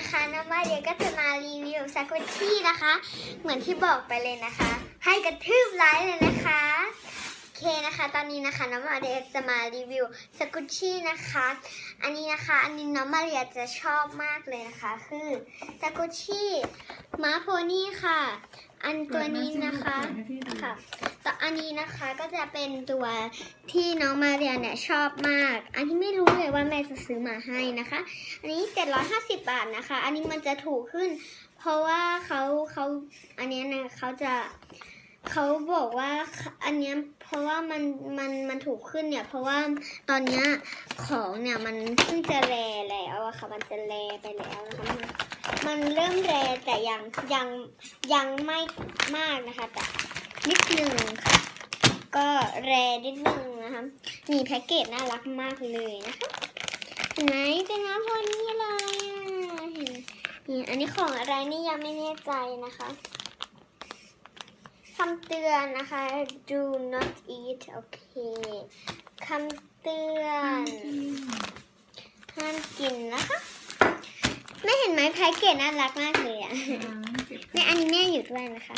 นะคะน้องมาเดียก็จะมารีวิวสกุชชี่นะคะ เหมือนที่บอกไปเลยนะคะ ให้กระทืบไลค์เลยนะคะโอเคนะคะตอนนี้นะคะน้องมาเรียจะมารีวิวสกุชชี่นะคะ อันนี้นะคะอันนี้น้องมาเรียจะชอบมากเลยนะคะ คือสกุชชี่ม้าโพนี่ค่ะ อันตัวนี้นะคะค่ะแต่อันนี้นะคะก็จะเป็นตัวที่น้องมาเรียนเนี่ยชอบมาก อันที่ไม่รู้เลยว่าแม่จะซื้อมาให้นะคะ อันนี้ 750 บาทนะคะ อันนี้มันจะถูกขึ้น เพราะว่าเขาเขาอันเนี้ยนะเขาจะเขาบอกว่าอันเนี้ยเพราะว่ามันมันมันถูกขึ้นเนี่ย เพราะว่าตอนเนี้ยของเนี่ยมันเพิ่งจะแรแล้วอะค่ะมันจะแรไปแล้วนะคะ มันเริ่มแรแต่ยังยังยังไม่มากนะคะ แต่นิดนึงค่ะ ก็แรนิดนึงนะคะ มีแพ็กเกจน่ารักมากเลยนะคะเห็นไหมเป็นน้ำพอนี้เลยอะเห็นนี่อันนี้ของอะไรนี่ยังไม่แน่ใจนะคะคำเตือนนะคะ do not eat โอเคคำเตือนห้ามกินนะคะ ไม่เห็นไหมแพ็กเกจน่ารักมากเลยอะในอันนี้แม่อยู่ด้วยนะคะ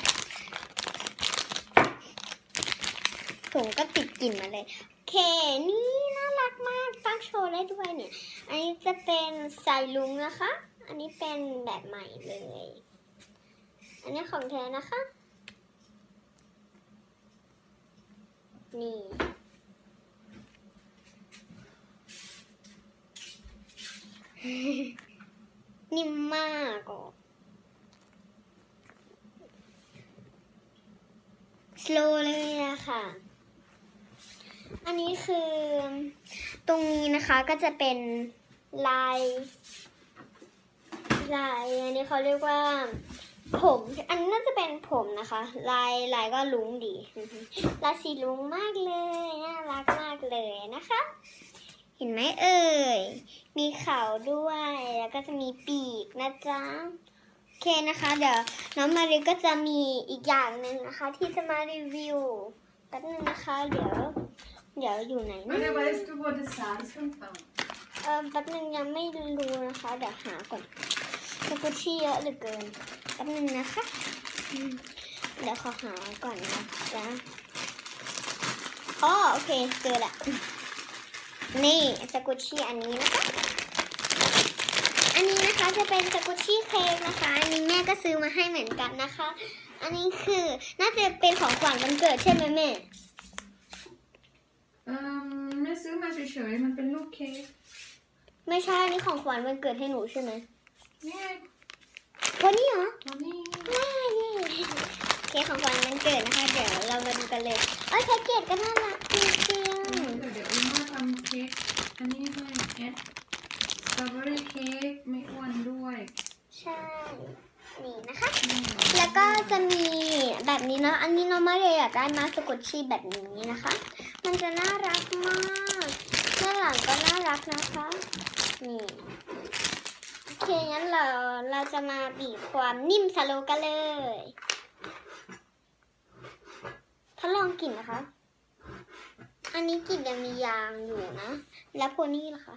ถุงก็ติดกลิ่นมาเลยโอเคนี่น่ารักมากตั้งโชว์ได้ด้วยเนี่ย อันนี้จะเป็นสายลุงนะคะ อันนี้เป็นแบบใหม่เลย อันนี้ของแท้นะคะ นี่ นิ่มมากอะ สโลเลยอะค่ะอันนี้คือตรงนี้นะคะก็จะเป็นลายลายอันนี้เขาเรียกว่า ผม อันนี้น่าจะเป็นผมนะคะ ลายลายก็ลุงดี ลายสีลุงมากเลย น่ารักมากเลยนะคะ เห็นไหมเอ่ย มีเขาด้วย แล้วก็จะมีปีกนะจ๊ะ โอเคนะคะ เดี๋ยวน้องมาริก็จะมีอีกอย่างหนึ่งนะคะ ที่จะมารีวิวแป๊บนึงนะคะ เดี๋ยว เดี๋ยวอยู่ไหนนะ Men weißt du, wo das Salz kommt? เออแป๊บนึงยังไม่รู้นะคะ เดี๋ยวหาก่อนสกุชชี่เยอะเหลือเกินแป๊บนึงนะคะอืมเดี๋ยวขอหาก่อนนะจ๊ะอ๋อโอเคเจอละ นี่สกุชชี่อันนี้นะคะ อันนี้นะคะจะเป็นสกุชชี่เค้กนะคะ อันนี้แม่ก็ซื้อมาให้เหมือนกันนะคะ อันนี้คือน่าจะเป็นของขวัญวันเกิดใช่ไหมแม่เอ่อไม่ซื้อมาเฉยๆ มันเป็นลูกเค้ก ไม่ใช่ อันนี้ของขวัญวันเกิดให้หนูใช่ไหมนี่ไงวันนี้เหรอตอนนี้ ว้าวนี่ เค้กของขวัญวันเกิดนะคะ เดี๋ยวเรามาดูกันเลยเอ้ยแพ็กเกจก็น่ารักจริงเดี๋ยวเดี๋ยวอีมาทำเค้กอันนี้ให้แอดสตรอเบอรี่เค้กไม่อ้วนด้วยๆใช่ นี่นะคะอืมแล้วก็จะมีแบบนี้เนาะ อันนี้น้องมาเลยอยากได้มาสกุชชี่แบบนี้นะคะ มันจะน่ารักมากด้านหลังก็น่ารักนะคะ นี่ โอเคงั้นเราเราจะมาบีบความนิ่มสโลกันเลย ทดลองกลิ่นนะคะ อันนี้กลิ่นยังมียางอยู่นะ แล้วโพนี่ล่ะคะ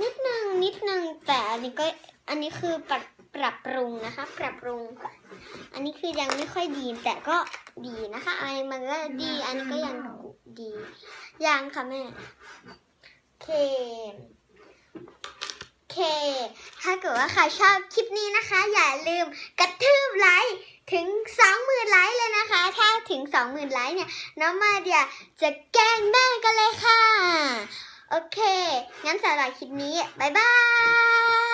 นิดนึงนิดนึงแต่อันนี้ก็อันนี้คือปรับปรับปรุงนะคะ ปรับปรุง อันนี้คือยังไม่ค่อยดีแต่ก็ดีนะคะอันนี้มันก็ดี อันนี้ก็ยังดียังค่ะแม่โอเค เค ถ้าเกิดว่าใครชอบคลิปนี้นะคะ อย่าลืมกระทืบไลค์ถึง 20,000 ไลค์เลยนะคะ ถ้าถึง 20,000 ไลค์เนี่ย น้องมาเดียจะแกล้งแม่กันเลยค่ะ โอเค งั้นสำหรับคลิปนี้ บ๊ายบาย